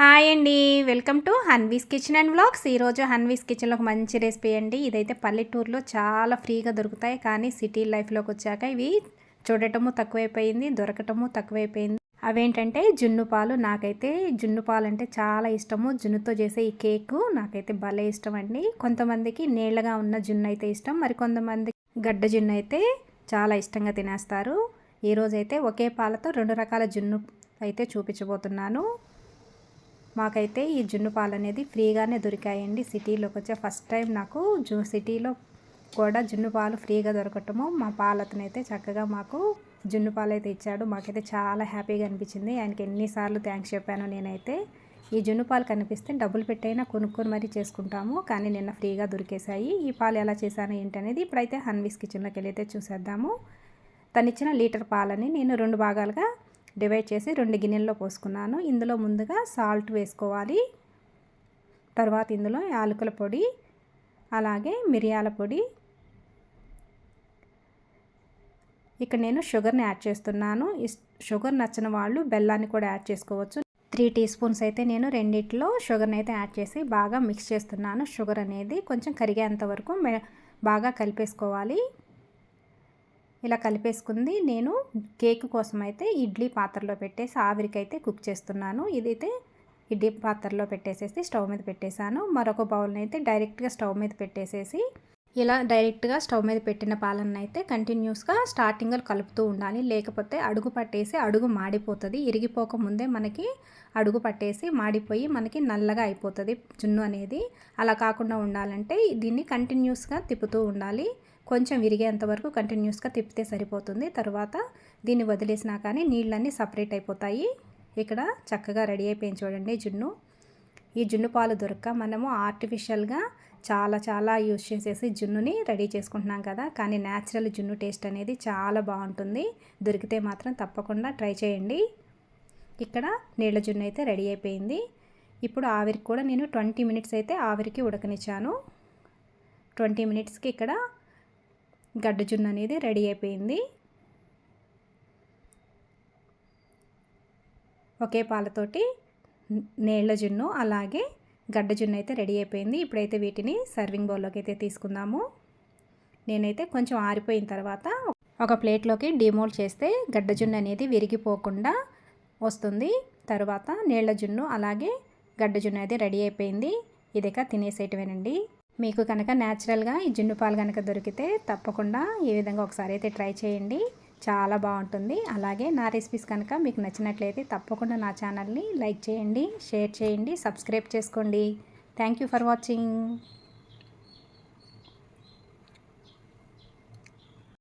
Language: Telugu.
హాయ్ అండి. Welcome to Hanvi's kitchen and vlogs. ఈరోజు హన్వీస్ కిచెన్లో ఒక మంచి రెసిపీ అండి. ఇదైతే పల్లెటూరులో చాలా ఫ్రీగా దొరుకుతాయి. కానీ సిటీ లైఫ్లోకి వచ్చాక ఇవి చూడటము తక్కువైపోయింది దొరకటము తక్కువైపోయింది. అవేంటంటే జున్ను పాలు. నాకైతే జున్ను పాలు అంటే చాలా ఇష్టము. జున్నుతో చేసే ఈ కేకు నాకైతే భలే ఇష్టం అండి. కొంతమందికి నీళ్ళగా ఉన్న జున్ను అయితే ఇష్టం. మరి కొంతమంది గడ్డ జున్ను అయితే చాలా ఇష్టంగా తినేస్తారు. ఈరోజైతే ఒకే పాలతో రెండు రకాల జున్ను అయితే చూపించబోతున్నాను. మాకైతే ఈ జున్ను పాలు అనేది ఫ్రీగానే దొరికాయండి. సిటీలోకి వచ్చే ఫస్ట్ టైం నాకు జు సిటీలో కూడా జున్ను పాలు ఫ్రీగా దొరకటము. మా పాలతనైతే చక్కగా మాకు జున్ను పాలు అయితే ఇచ్చాడు. మాకైతే చాలా హ్యాపీగా అనిపించింది. ఆయనకి ఎన్నిసార్లు థ్యాంక్స్ చెప్పాను నేనైతే ఈ జున్ను పాలు కనిపిస్తే డబ్బులు పెట్టైనా కొనుక్కొని మరీ చేసుకుంటాము. కానీ నిన్న ఫ్రీగా దొరికేశాయి. ఈ పాలు ఎలా చేశాను ఏంటనేది ఇప్పుడైతే హన్వీస్ కిచెన్లోకి వెళ్ళైతే చూసేద్దాము. తనిచ్చిన లీటర్ పాలని నేను రెండు భాగాలుగా డివైడ్ చేసి రెండు గిన్నెల్లో పోసుకున్నాను. ఇందులో ముందుగా సాల్ట్ వేసుకోవాలి. తర్వాత ఇందులో యాలకుల పొడి అలాగే మిరియాల పొడి. ఇక్కడ నేను షుగర్ని యాడ్ చేస్తున్నాను. షుగర్ నచ్చిన వాళ్ళు బెల్లాన్ని కూడా యాడ్ చేసుకోవచ్చు. త్రీ టీ స్పూన్స్ అయితే నేను రెండిట్లో షుగర్ని అయితే యాడ్ చేసి బాగా మిక్స్ చేస్తున్నాను. షుగర్ అనేది కొంచెం కరిగేంత వరకు బాగా కలిపేసుకోవాలి. ఇలా కలిపేసుకుంది. నేను కేక్ కోసం అయితే ఇడ్లీ పాత్రలో పెట్టేసి ఆవిరికైతే కుక్ చేస్తున్నాను. ఇదైతే ఇడ్లీ పాత్రలో పెట్టేసేసి స్టవ్ మీద పెట్టేశాను. మరొక బౌల్ని అయితే డైరెక్ట్గా స్టవ్ మీద పెట్టేసేసి ఇలా డైరెక్ట్గా స్టవ్ మీద పెట్టిన పాలన అయితే కంటిన్యూస్గా స్టార్టింగ్లో కలుపుతూ ఉండాలి. లేకపోతే అడుగు పట్టేసి అడుగు మాడిపోతుంది. ఇరిగిపోక ముందే మనకి అడుగు పట్టేసి మాడిపోయి మనకి నల్లగా అయిపోతుంది జున్ను అనేది. అలా కాకుండా ఉండాలంటే దీన్ని కంటిన్యూస్గా తిప్పుతూ ఉండాలి. కొంచెం విరిగేంత వరకు కంటిన్యూస్గా తిప్పితే సరిపోతుంది. తర్వాత దీన్ని వదిలేసినా కానీ నీళ్ళన్నీ సపరేట్ అయిపోతాయి. ఇక్కడ చక్కగా రెడీ అయిపోయింది చూడండి జున్ను. ఈ జున్ను పాలు దొరక్క మనము ఆర్టిఫిషియల్గా చాలా చాలా యూజ్ చేసేసి జున్నుని రెడీ చేసుకుంటున్నాం కదా. కానీ న్యాచురల్ జున్ను టేస్ట్ అనేది చాలా బాగుంటుంది. దొరికితే మాత్రం తప్పకుండా ట్రై చేయండి. ఇక్కడ నీళ్ళ జున్ను అయితే రెడీ అయిపోయింది. ఇప్పుడు ఆవిరికి కూడా నేను ట్వంటీ మినిట్స్ అయితే ఆవిరికి ఉడకనిచ్చాను. ట్వంటీ మినిట్స్కి ఇక్కడ గడ్డ జున్ను అనేది రెడీ అయిపోయింది. ఒకే పాలతోటి నీళ్ళ జున్ను అలాగే గడ్డ జున్ను అయితే రెడీ అయిపోయింది. ఇప్పుడైతే వీటిని సర్వింగ్ బౌల్లోకి అయితే తీసుకుందాము. నేనైతే కొంచెం ఆరిపోయిన తర్వాత ఒక ప్లేట్లోకి డిమోల్డ్ చేస్తే గడ్డ జున్ను అనేది విరిగిపోకుండా వస్తుంది. తర్వాత నీళ్ళ జున్ను అలాగే గడ్డ జున్ను అయితే రెడీ అయిపోయింది. ఇదిక తినేసేటివేనండి. మీకు కనుక న్యాచురల్గా ఈ జున్ను పాలు కనుక దొరికితే తప్పకుండా ఈ విధంగా ఒకసారి అయితే ట్రై చేయండి. చాలా బాగుంటుంది. అలాగే నా రెసిపీస్ కనుక మీకు నచ్చినట్లయితే తప్పకుండా నా ఛానల్ని లైక్ చేయండి షేర్ చేయండి సబ్స్క్రైబ్ చేసుకోండి. Thank you for watching.